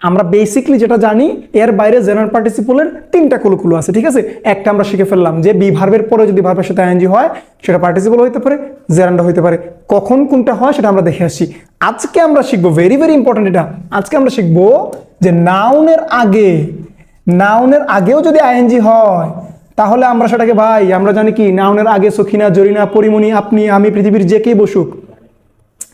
আমরা বেসিকলি যেটা জানি, এর বাইরে জেনারেল পার্টিসিপলের তিনটা কুলুকুলু আছে, ঠিক আছে? একটা আমরা শিখে ফেললাম যে বি ভার্বের পরে যদি ভার্বের সাথে আইএনজি হয়, সেটা পার্টিসিপল হইতে পারে জেরান্ড হইতে পারে। কখন কোনটা হয় সেটা আমরা দেখে আসি। আজকে আমরা শিখব ভেরি ভেরি ইম্পর্টেন্ট এটা। আজকে আমরা শিখব যে নাউনের আগে নাউনের আগেও যদি আইএনজি হয়, তাহলে আমরা সেটাকে ভাই, আমরা জানি কি নাউনের আগে সখিনা, জরিনা, পরিমণি, আপনি, আমি, পৃথিবীর যে কেই বসুক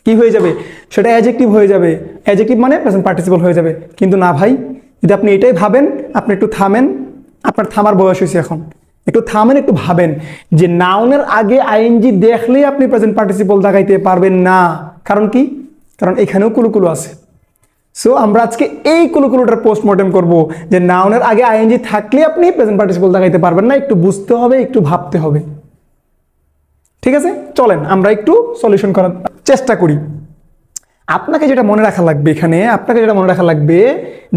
কি হয়ে যাবে? সেটা অ্যাজেক্টিভ হয়ে যাবে। অ্যাজেক্টিভ মানে প্রেজেন্ট পার্টিসিপল হয়ে যাবে। কিন্তু না ভাই, যদি আপনি এটাই ভাবেন, আপনি একটু থামেন। আপনার থামার বয়স হয়েছে এখন। একটু থামেন, একটু ভাবেন। যে নাউনের আগে আইএনজি দেখলেই আপনি প্রেজেন্ট পার্টিসিপল দেখাইতে পারবেন না। কারণ কি? কারণ এখানেও কুলুকুলু আছে। সো আমরা আজকে এই কুলুকুলুটার পোস্টমর্টেম করব। যে নাউনের আগে আইএনজি থাকলে আপনি প্রেজেন্ট পার্টিসিপল দেখাইতে পারবেন না। একটু বুঝতে হবে, একটু ভাবতে হবে। ঠিক আছে? চলেন, আমরা একটু সলিউশন করার চেষ্টা করি। আপনাকে যেটা মনে রাখা লাগবে এখানে, আপনাকে যেটা মনে রাখা লাগবে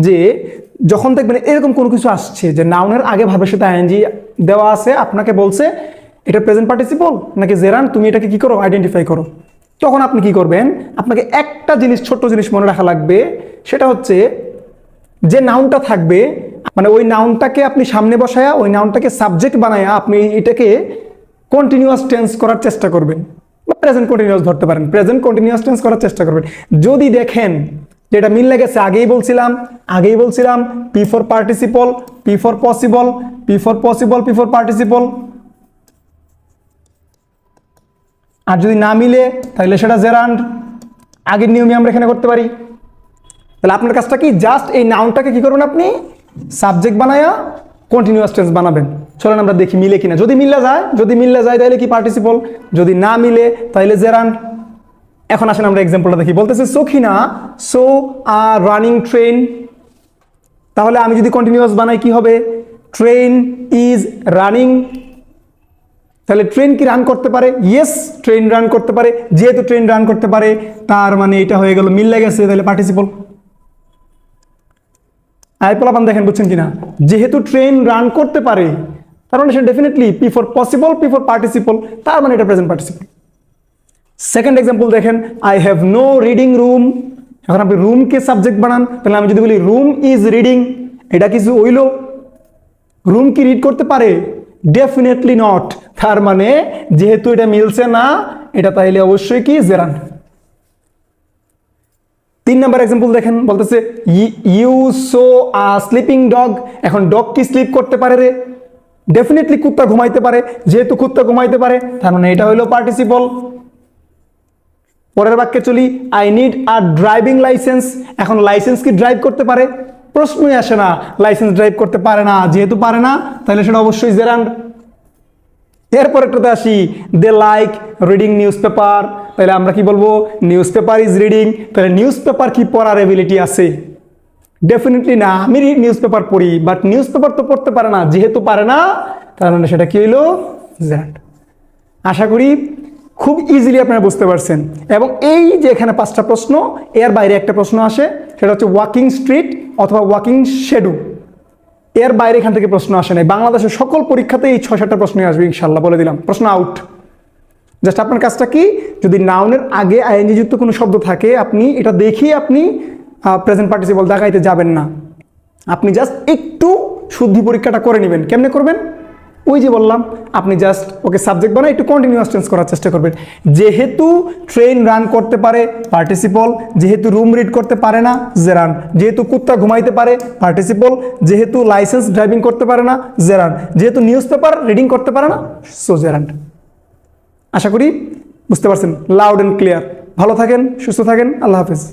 যে, যখন দেখবেন এরকম কোনো কিছু আসছে, যে নাউনের আগে ভাবের সাথে আইএনজি দেওয়া আছে, আপনাকে বলছে, এটা প্রেজেন্ট পার্টিসিপল নাকি জেরান তুমি এটাকে কি করো? আইডেন্টিফাই করো। তখন আপনি কি করবেন? আপনাকে একটা জিনিস, ছোট্ট জিনিস মনে রাখা লাগবে, সেটা হচ্ছে যে নাউনটা থাকবে মানে ওই নাউনটাকে আপনি সামনে বসায়া, ওই নাউনটাকে সাবজেক্ট বানায়া আপনি এটাকে কন্টিনিউয়াস টেন্স করার চেষ্টা করবেন। বা প্রেজেন্ট কন্টিনিউয়াস ধরতে পারেন। প্রেজেন্ট কন্টিনিউয়াস টেন্স করার চেষ্টা করবেন। যদি দেখেন যেটা মিল লেগেছে, আগেই বলছিলাম আগেই বলছিলাম P for participle P for possible P for possible P for participle আর যদি না মিলে, তাহলে সেটা জেরান্ড আগের নিয়মে আমরা এখানে করতে পারি। তাহলে আপনার কাজটা কি? জাস্ট এই নাউনটাকে কি করবেন আপনি? সাবজেক্ট বানায়া কন্টিনিউয়াস টেন্স বানাবেন। চলেন আমরা দেখি মিলে কিনা। যদি মিলে যায়, যদি মিলে যায়, তাহলে কি পার্টিসিপল যদি না মিলে, তাহলে জেরান। এখন আসেন আমরা এক্সাম্পলটা দেখি। বলতেছে, Sakhina saw a running train তাহলে আমি যদি কন্টিনিউয়াস বানাই, কি হবে? ট্রেন ইজ রানিং তাহলে ট্রেন কি রান করতে পারে? ইয়েস ট্রেন রান করতে পারে। যেহেতু ট্রেন রান করতে পারে, তার মানে এটা হয়ে গেল মিল গেছে, তাহলে পার্টিসিপল আইপলাপান দেখেন, বুঝছেন কিনা? যেহেতু ট্রেন রান করতে পারে তার মানে সেটা definitely P for possible P for participle তার মানে এটা প্রেজেন্ট পার্টিসিপল সেকেন্ড এক্সাম্পল দেখেন I have no reading room এখন আপনি রুমকে সাবজেক্ট বানান, তাহলে আমি যদি বলি রুম ইজ রিডিং এটা কিছু হইল। রুম কি রিড করতে পারে? ডেফিনেটলি নট তার মানে যেহেতু এটা মিলছে না, এটা তাইলে অবশ্যই কি জেরান তিন নাম্বার এক্সাম্পল দেখেন, বলতেছে you saw a sleeping dog এখন ডগ কি স্লিপ করতে পারে রে? ডেফিনেটলি কুত্তা ঘুমাইতে পারে, যেহেতু কুত্তা ঘুমাইতে পারে, তার মানে এটা হলো পার্টিসিপল পরের বাক্যে চলি I need a driving license এখন লাইসেন্স কি ড্রাইভ করতে পারে? প্রশ্নই আসে না লাইসেন্স ড্রাইভ করতে পারে না, যেহেতু পারে না, তাহলে সেটা অবশ্যই জেরান্ড এরপর একটাতে আসি they like reading newspaper তাহলে আমরা কি বলব? নিউজ পেপার ইজ রিডিং তাহলে নিউজ পেপার কি পড়ার এবিলিটি আছে? ডেফিনেটলি না, আমি নিউজ পেপার পড়ি বাট নিউজ পেপার তো পড়তে পারে না, যেহেতু পারে না, তার মানে সেটা কি হইল? জ্যাট আশা করি খুব ইজিলি আপনারা বুঝতে পারছেন। এবং এই যে এখানে পাঁচটা প্রশ্ন, এর বাইরে একটা প্রশ্ন আসে, সেটা হচ্ছে ওয়াকিং স্ট্রিট অথবা ওয়াকিং শেডু এর বাইরে এখান থেকে প্রশ্ন আসে নাই। বাংলাদেশের সকল পরীক্ষাতে এই ছয় সাতটা প্রশ্নই আসবে ইনশাল্লাহ বলে দিলাম। প্রশ্ন আউট জাস্ট আপনার কাজটা কি? যদি নাউনের আগে আইএনজি যুক্ত কোনো শব্দ থাকে, আপনি এটা দেখিয়ে আপনি প্রেজেন্ট পার্টিসিপল দেখাইতে যাবেন না। আপনি জাস্ট একটু শুদ্ধি পরীক্ষাটা করে নেবেন। কেমনে করবেন? ওই যে বললাম, আপনি জাস্ট ওকে সাবজেক্ট বানায় একটু কন্টিনিউয়াস টেন্স করার চেষ্টা করবেন। যেহেতু ট্রেন রান করতে পারে পার্টিসিপল যেহেতু রুম রিড করতে পারে না জেরান যেহেতু কুত্তা ঘুমাইতে পারে পার্টিসিপল যেহেতু লাইসেন্স ড্রাইভিং করতে পারে না জেরান যেহেতু নিউজ পেপার রিডিং করতে পারে না সো জেরান আশা করি বুঝতে পারছেন লাউড অ্যান্ড ক্লিয়ার ভালো থাকেন, সুস্থ থাকেন, আল্লাহ হাফিজ।